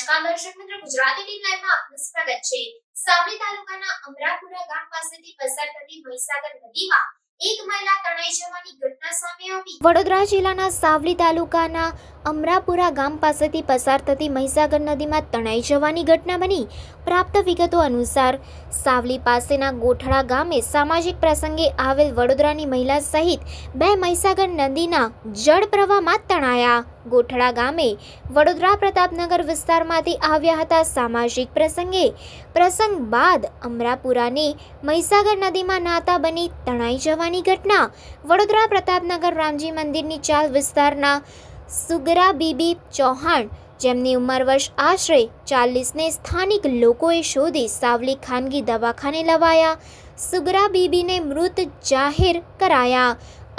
નમસ્કાર દર્શક મિત્રો ગુજરાતી ટીવી લાઈવમાં આપનું સ્વાગત છે. સાવલી તાલુકાના અમરાપુરા ગામ પાસેથી પસાર થતી મહીસાગર નદીમાં એક મહિલા તણાઈ જવાની ઘટના સામે આવી. વડોદરા જિલ્લાના સાવલી તાલુકાના અમરાપુરા ગામ પાસેથી પસાર થતી મહીસાગર નદીમાં તણાઈ જવાની ઘટના બની. પ્રાપ્ત વિગતો અનુસાર, સાવલી પાસેના ગોઠડા ગામે સામાજિક પ્રસંગે આવેલ વડોદરાની મહિલા સહિત બે મહીસાગર નદીના જળ પ્રવાહમાં તણાયા. ગોઠડા ગામે વડોદરા પ્રતાપનગર વિસ્તારમાંથી આવ્યા હતા સામાજિક પ્રસંગે. પ્રસંગ બાદ અમરાપુરાની મહીસાગર નદીમાં નાતા બની તણાઈ જવાની ઘટના. વડોદરા પ્રતાપનગર રામજી મંદિરની ચાલ વિસ્તારના સુગરા બીબી ચૌહાણ, જેમની ઉંમર વર્ષ આશરે ચાલીસને સ્થાનિક લોકોએ શોધી સાવલી ખાનગી દવાખાને લવાયા. સુગરા બીબીને મૃત જાહેર કરાયા.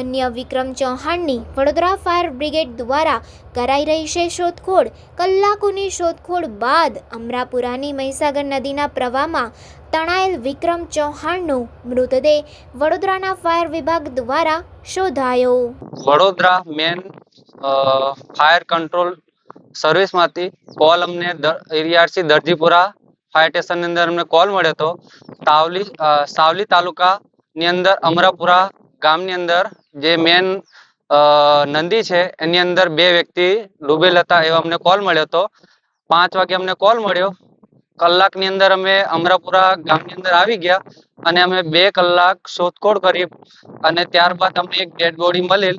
અન્ય વિક્રમ ચૌહાણની વડોદરા ફાયર બ્રિગેડ દ્વારા કરાઈ રહી છે શોધખોળ. કલાકોની શોધખોળ બાદ અમરાપુરાની મહીસાગર નદીના પ્રવાહમાં તણાયેલ વિક્રમ ચૌહાણનો મૃતદેહ વડોદરાના ફાયર વિભાગ દ્વારા શોધાયો. વડોદરા મેન ફાયર કંટ્રોલ સર્વિસમાંથી કોલ અમને એરિયાસી દરજીપુરા ફાયર સ્ટેશનની અંદર અમને કોલ મળ્યો હતો. સાવલી અ, સાવલી તાલુકાની અંદર અમરાપુરા ગામની અંદર જે મેન નંદી છે એની અંદર બે વ્યક્તિ ડૂબેલ હતા એવો અમને કોલ મળ્યો હતો. પાંચ વાગે અમને કોલ મળ્યો. કલાકની અંદર અમે અમરાપુરા ગામની અંદર આવી ગયા અને અમે બે કલાક શોધખોળ કરી અને ત્યારબાદ અમને એક ડેડ બોડી મળેલ.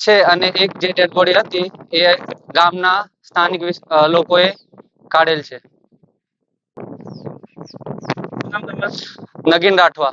છે અને એક જે ડેડ બોડી હતી એ ગામના સ્થાનિક લોકોએ કાઢેલ છે. નગીન રાઠવા.